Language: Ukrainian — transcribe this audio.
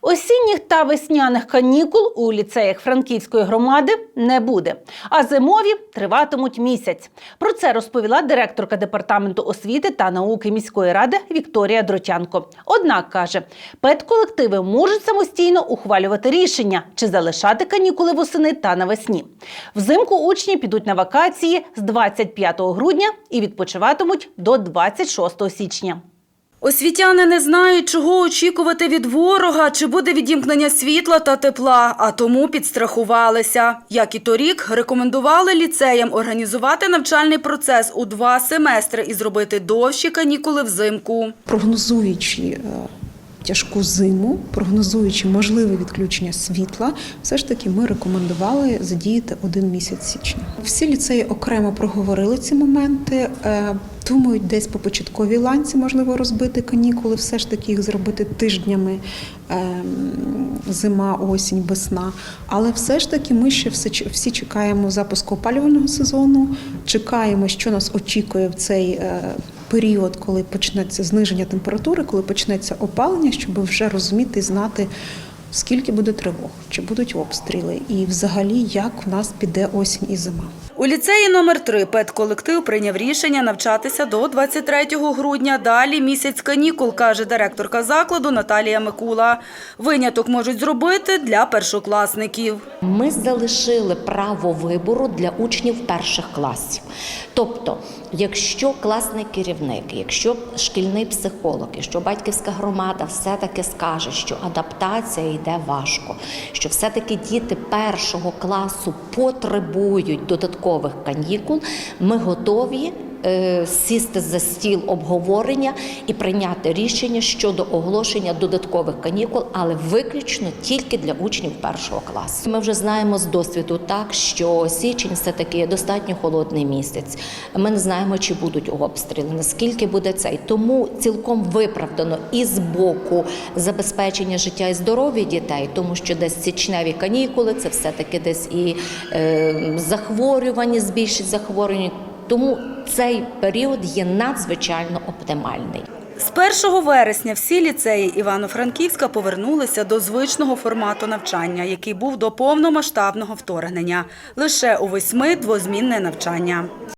Осінніх та весняних канікул у ліцеях Франківської громади не буде, а зимові триватимуть місяць. Про це розповіла директорка департаменту освіти та науки міської ради Вікторія Дротянко. Однак каже, педколективи можуть самостійно ухвалювати рішення, чи залишати канікули восени та навесні. Взимку учні підуть на вакації з 25 грудня і відпочиватимуть до 26 січня. Освітяни не знають, чого очікувати від ворога, чи буде відімкнення світла та тепла, а тому підстрахувалися. Як і торік, рекомендували ліцеям організувати навчальний процес у два семестри і зробити довші канікули взимку. прогнозуючи е, тяжку зиму, прогнозуючи можливе відключення світла, все ж таки ми рекомендували задіяти один місяць січня. Всі ліцеї окремо проговорили ці моменти. Думають, десь по початковій ланці можливо розбити канікули, все ж таки їх зробити тижнями ем, зима, осінь, весна. Але все ж таки ми ще всі чекаємо запуску опалювального сезону, чекаємо, що нас очікує в цей е, період, коли почнеться зниження температури, коли почнеться опалення, щоб вже розуміти і знати. Скільки буде тривог, чи будуть обстріли, і взагалі як в нас піде осінь і зима. У ліцеї номер 3 педколектив прийняв рішення навчатися до 23 грудня. Далі місяць канікул, каже директорка закладу Наталія Микула. Виняток можуть зробити для першокласників. Ми залишили право вибору для учнів перших класів. Тобто, якщо класний керівник, якщо шкільний психолог, якщо батьківська громада все-таки скаже, що адаптація йде важко, що все-таки діти першого класу потребують додаткових канікул, ми готові. Е, Сісти за стіл обговорення і прийняти рішення щодо оголошення додаткових канікул, але виключно тільки для учнів першого класу. Ми вже знаємо з досвіду так, що січень все таки достатньо холодний місяць. Ми не знаємо, чи будуть обстріли, наскільки буде цей. Тому цілком виправдано і з боку забезпечення життя і здоров'я дітей, тому що десь січневі канікули, це все таки десь і е, захворювання, збільшить захворювання. Тому цей період є надзвичайно оптимальний. З 1 вересня всі ліцеї Івано-Франківська повернулися до звичного формату навчання, який був до повномасштабного вторгнення. Лише у восьми двозмінне навчання.